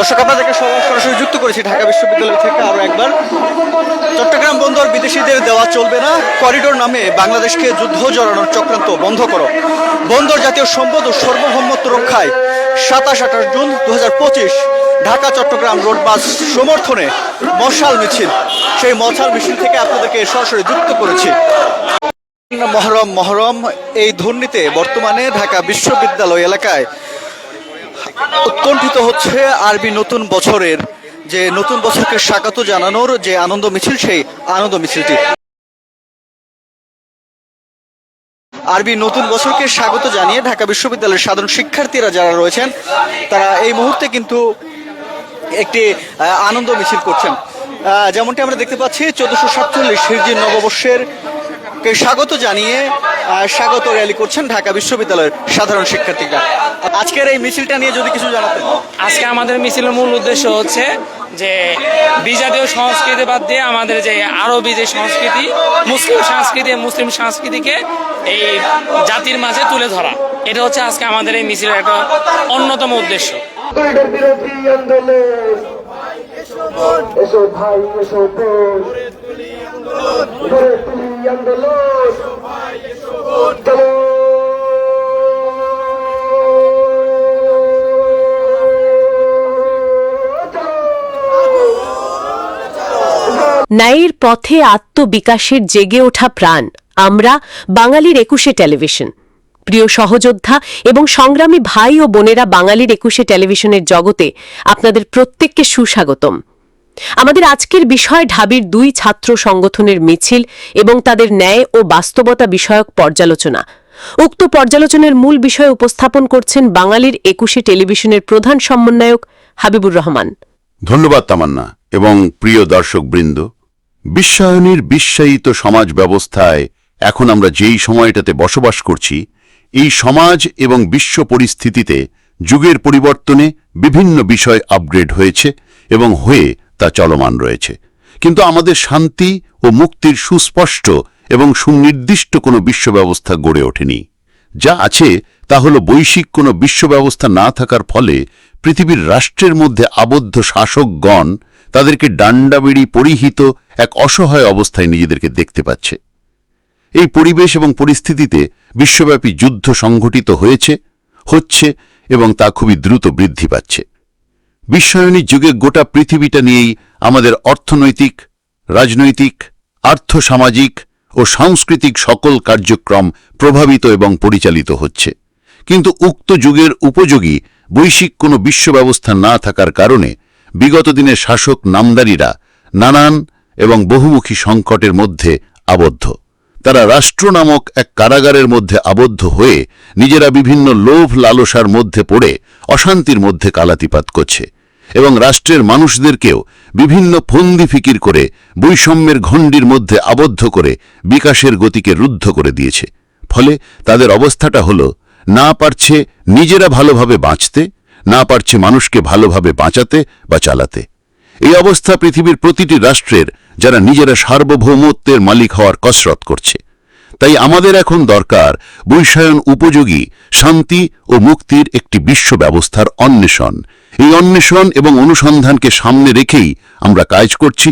দর্শক, আপনাদেরকে সরাসরি যুক্ত করেছি ঢাকা বিশ্ববিদ্যালয় থেকে আরও একবার। চট্টগ্রাম বন্দর বিদেশিদের দেওয়া চলবে না। করিডোর নামে বাংলাদেশকে যুদ্ধ জড়ানোর চক্রান্ত বন্ধ করো। বন্দর জাতীয় সম্পদ ও সার্বভৌমত্ব রক্ষায় সাতাশ আঠাশ জুন দু হাজার পঁচিশ ঢাকা চট্টগ্রাম রোড বাস সমর্থনে মশাল মিছিল। সেই মশাল মিছিল থেকে আপনাদেরকে সরাসরি যুক্ত করেছি। মহরম মহরম, এই ধ্বনিতে বর্তমানে ঢাকা বিশ্ববিদ্যালয় এলাকায় উৎকণ্ঠিত হচ্ছে আরবি নতুন বছরের যে নতুন বছরকে স্বাগত জানানোর যে আনন্দ মিছিল, সেই আনন্দ মিছিলটি। আরবি নতুন বছরকে স্বাগত জানিয়ে ঢাকা বিশ্ববিদ্যালয়ের সাধারণ শিক্ষার্থীরা যারা রয়েছেন, তারা এই মুহূর্তে কিন্তু একটি আনন্দ মিছিল করছেন। যেমনটি আমরা দেখতে পাচ্ছি, চোদ্দশো সাতচল্লিশ হিরজির নববর্ষের কে স্বাগত জানিয়ে আহ, স্বাগত র্যালি করছেন ঢাকা বিশ্ববিদ্যালয়ের সাধারণ শিক্ষার্থীরা। আজকের এই মিছিলটা নিয়ে যদি কিছু জানাতেন। আজকে আমাদের মিছিলের মূল উদ্দেশ্য হচ্ছে যে বিজাতীয় সংস্কৃতি বাদ দিয়ে আমাদের যে আরবি যে সংস্কৃতি মুসলিম সংস্কৃতি মুসলিম সংস্কৃতিকে এই জাতির মাঝে তুলে ধরা। এটা হচ্ছে আজকে আমাদের এই মিছিলের একটা অন্যতম উদ্দেশ্য। এসো ভাই এসো ন্যায়ের পথে আত্মবিকাশের জেগে ওঠা প্রাণ আমরা বাঙালির একুশে টেলিভিশন। প্রিয় সহযোদ্ধা এবং সংগ্রামী ভাই ও বোনেরা বাঙালির একুশে টেলিভিশনের জগতে আপনাদের প্রত্যেককে সুস্বাগতম। আমাদের আজকের বিষয় ঢাবির দুই ছাত্র সংগঠনের মিছিল এবং তাদের ন্যায় ও বাস্তবতা বিষয়ক পর্যালোচনা। উক্ত পর্যালোচনার মূল বিষয় উপস্থাপন করছেন বাঙালির একুশে টেলিভিশনের প্রধান সমন্বয়ক হাবিবুর রহমান। ধন্যবাদ তামান্না এবং প্রিয় দর্শকবৃন্দ, বিশ্বায়নের বিশ্বায়িত সমাজ ব্যবস্থায় এখন আমরা যেই সময়টাতে বসবাস করছি, এই সমাজ এবং বিশ্ব পরিস্থিতিতে যুগের পরিবর্তনে বিভিন্ন বিষয় আপগ্রেড হয়েছে এবং হয়ে তা চলমান রয়েছে। কিন্তু আমাদের শান্তি ও মুক্তির সুস্পষ্ট এবং সুনির্দিষ্ট কোনো বিশ্বব্যবস্থা গড়ে ওঠেনি। যা আছে তা হল বৈশ্বিক কোনো বিশ্বব্যবস্থা না থাকার ফলে পৃথিবীর রাষ্ট্রের মধ্যে আবদ্ধ শাসকগণ তাদেরকে ডান্ডাবেড়ি পরিহিত এক অসহায় অবস্থায় নিজেদেরকে দেখতে পাচ্ছে। এই পরিবেশ এবং পরিস্থিতিতে বিশ্বব্যাপী যুদ্ধ সংঘটিত হয়েছে, হচ্ছে এবং তা খুবই দ্রুত বৃদ্ধি পাচ্ছে। বিশ্বায়নী যুগে গোটা পৃথিবীটা নিয়েই আমাদের অর্থনৈতিক, রাজনৈতিক, আর্থসামাজিক ও সাংস্কৃতিক সকল কার্যক্রম প্রভাবিত এবং পরিচালিত হচ্ছে। কিন্তু উক্ত যুগের উপযোগী বৈশ্বিক কোনো বিশ্ব ব্যবস্থা না থাকার কারণে বিগত দিনের শাসক নামদারিরা নানান এবং বহুমুখী সংকটের মধ্যে আবদ্ধ। তারা রাষ্ট্র নামক এক কারাগারের মধ্যে আবদ্ধ হয়ে নিজেরা বিভিন্ন লোভ লালসার মধ্যে পড়ে অশান্তির মধ্যে কালাতিপাত করছে। এবং রাষ্ট্রের মানুষদেরকেও বিভিন্ন ফন্দি ফিকির করে বৈষম্যের ঘণ্ডির মধ্যে আবদ্ধ করে বিকাশের গতিকে রুদ্ধ করে দিয়েছে। ফলে তাদের অবস্থাটা হল, না পারছে নিজেরা ভালোভাবে বাঁচতে, না পারছে মানুষকে ভালোভাবে বাঁচাতে বা চালাতে। এই অবস্থা পৃথিবীর প্রতিটি রাষ্ট্রের যারা নিজেরা সার্বভৌমত্বের মালিক হওয়ার কসরত করছে। তাই আমাদের এখন দরকার বৈশায়ন উপযোগী শান্তি ও মুক্তির একটি বিশ্ব ব্যবস্থার অন্বেষণ। এই অন্বেষণ এবং অনুসন্ধানকে সামনে রেখেই আমরা কাজ করছি।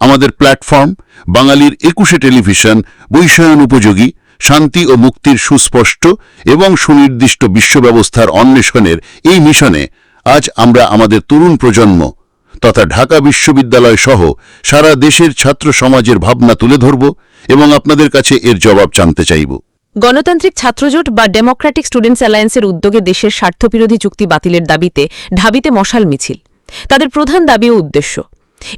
আমাদের প্ল্যাটফর্ম, বাঙালির একুশে টেলিভিশন, বৈশায়ন উপযোগী, শান্তি ও মুক্তির সুস্পষ্ট এবং সুনির্দিষ্ট বিশ্ব ব্যবস্থার অন্বেষণের এই মিশনে আজ আমরা আমাদের তরুণ প্রজন্ম তথা ঢাকা বিশ্ববিদ্যালয় সহ সারা দেশের ছাত্র সমাজের ভাবনা তুলে ধরব এবং আপনাদের কাছে এর জবাব জানতে চাইব। গণতান্ত্রিক ছাত্রজোট বা ডেমোক্রেটিক স্টুডেন্টস অ্যালায়েন্সের উদ্যোগে দেশের স্বার্থবিরোধী চুক্তি বাতিলের দাবিতে ঢাবিতে মশাল মিছিল। তাদের প্রধান দাবি ও উদ্দেশ্য।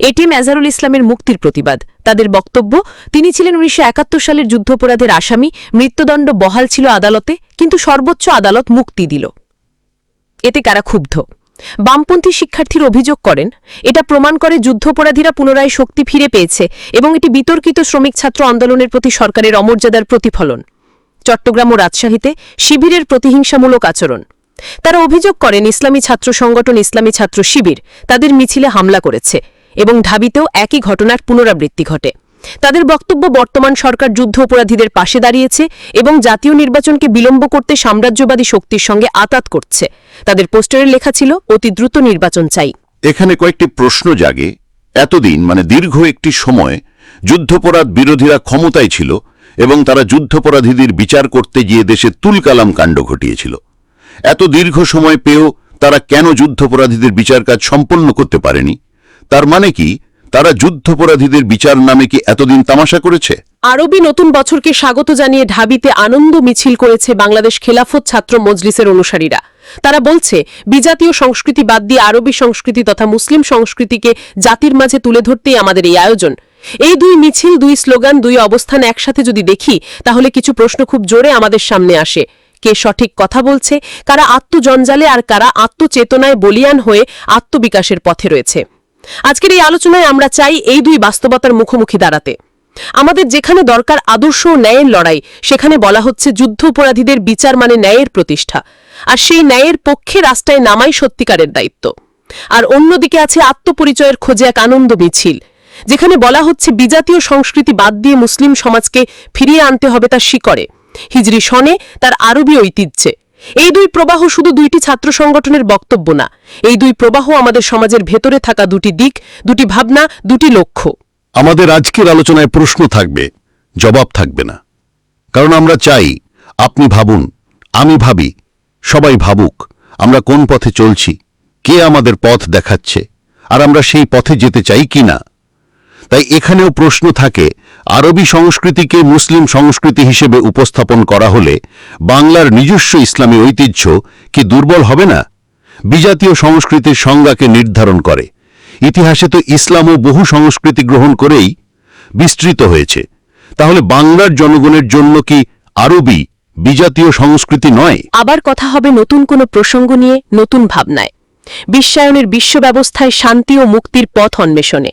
এটি মেজারুল ইসলামের মুক্তির প্রতিবাদ। তাদের বক্তব্য, তিনি ছিলেন উনিশশো একাত্তর সালের যুদ্ধাপরাধের আসামি, মৃত্যুদণ্ড বহাল ছিল আদালতে, কিন্তু সর্বোচ্চ আদালত মুক্তি দিল। এতে কারা ক্ষুব্ধ? বামপন্থী শিক্ষার্থীর অভিযোগ করেন, এটা প্রমাণ করে যুদ্ধপরাধীরা পুনরায় শক্তি ফিরে পেয়েছে এবং এটি বিতর্কিত শ্রমিক ছাত্র আন্দোলনের প্রতি সরকারের অমর্যাদার প্রতিফলন। চট্টগ্রাম ও রাজশাহীতে শিবিরের প্রতিহিংসামূলক আচরণ। তারা অভিযোগ করেন, ইসলামী ছাত্র সংগঠন ইসলামী ছাত্র শিবির তাদের মিছিলে হামলা করেছে এবং ঢাবিতেও একই ঘটনার পুনরাবৃত্তি ঘটে। তাদের বক্তব্য বর্তমান সরকার যুদ্ধ অপরাধীদের পাশে দাঁড়িয়েছে এবং জাতীয় নির্বাচনকে বিলম্ব করতে সাম্রাজ্যবাদী শক্তির সঙ্গে আতাত করছে। তাদের পোস্টারে লেখা ছিল, অতি দ্রুত নির্বাচন চাই। এখানে কয়েকটি প্রশ্ন জাগে। এতদিন মানে দীর্ঘ একটি সময়, যুদ্ধপরাধ বিরোধীরা ক্ষমতায় ছিল এবং তারা যুদ্ধপরাধীদের বিচার করতে গিয়ে দেশে তুলকালাম কাণ্ড ঘটিয়েছিল। এত দীর্ঘ সময় পেয়েও তারা কেন যুদ্ধপরাধীদের বিচার কাজ সম্পন্ন করতে পারেনি? তার মানে কি, তারা যুদ্ধপরাধীদের বিচার নামে কি এতদিন তামাশা করেছে? আরবি নতুন বছরকে স্বাগত জানিয়ে ঢাবিতে আনন্দ মিছিল করেছে বাংলাদেশ খেলাফত ছাত্র মজলিসের অনুসারীরা। তারা বলছে, বিজাতীয় সংস্কৃতি বাদ দিয়ে আরবি সংস্কৃতি তথা মুসলিম সংস্কৃতিকে জাতির মাঝে তুলে ধরতেই আমাদের এই আয়োজন। এই দুই মিছিল, দুই স্লোগান, দুই অবস্থান একসাথে যদি দেখি, তাহলে কিছু প্রশ্ন খুব জোরে আমাদের সামনে আসে। কে সঠিক কথা বলছে, কারা আত্মজঞ্জালে আর কারা আত্মচেতনায় বলিয়ান হয়ে আত্মবিকাশের পথে রয়েছে। আজকের এই আলোচনায় আমরা চাই এই দুই বাস্তবতার মুখোমুখি দাঁড়াতে। আমাদের যেখানে দরকার আদর্শ ও ন্যায়ের লড়াই, সেখানে বলা হচ্ছে যুদ্ধ অপরাধীদের বিচার মানে ন্যায়ের প্রতিষ্ঠা। আর সেই ন্যায়ের পক্ষে রাস্তায় নামাই সত্যিকারের দায়িত্ব। আর অন্যদিকে আছে আত্মপরিচয়ের খোঁজে এক আনন্দ মিছিল। যেখানে বলা হচ্ছে বিজাতীয় সংস্কৃতি বাদ দিয়ে মুসলিম সমাজকে ফিরিয়ে আনতে হবে তার শিকড়ে। হিজরি সনে তার আরবি ঐতিহ্যে। এই দুই প্রবাহ শুধু দুইটি ছাত্র সংগঠনের বক্তব্য না, এই দুই প্রবাহ আমাদের সমাজের ভেতরে থাকা দুটি দিক, দুটি ভাবনা, দুটি লক্ষ্য। আমাদের আজকের আলোচনায় প্রশ্ন থাকবে, জবাব থাকবে না। কারণ আমরা চাই, আপনি ভাবুন, আমি ভাবি, সবাই ভাবুক, আমরা কোন পথে চলছি, কে আমাদের পথ দেখাচ্ছে, আর আমরা সেই পথে যেতে চাই কি না তাই এখানেও প্রশ্ন থাকে, আরবি সংস্কৃতিকে মুসলিম সংস্কৃতি হিসেবে উপস্থাপন করা হলে বাংলার নিজস্ব ইসলামী ঐতিহ্য কি দুর্বল হবে না? বিজাতীয় সংস্কৃতির সংজ্ঞাকে নির্ধারণ করে। ইতিহাসে তো ইসলামও বহু সংস্কৃতি গ্রহণ করেই বিস্তৃত হয়েছে। তাহলে বাংলার জনগণের জন্য কি আরবি বিজাতীয় সংস্কৃতি নয়? আবার কথা হবে নতুন কোনো প্রসঙ্গ নিয়ে, নতুন ভাবনায়। বিশ্বায়নের বিশ্ব ব্যবস্থায় শান্তি ও মুক্তির পথ অন্বেষণে।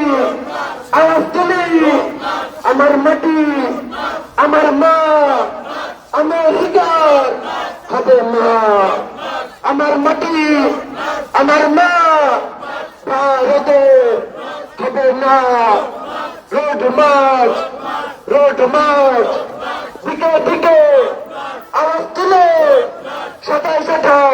আমার মাটি, আমার মা রোদে খাবে না রোড মাছ রোড মাছ, দিকে দিকে, আওয়াজ তুলে সকাল সকাল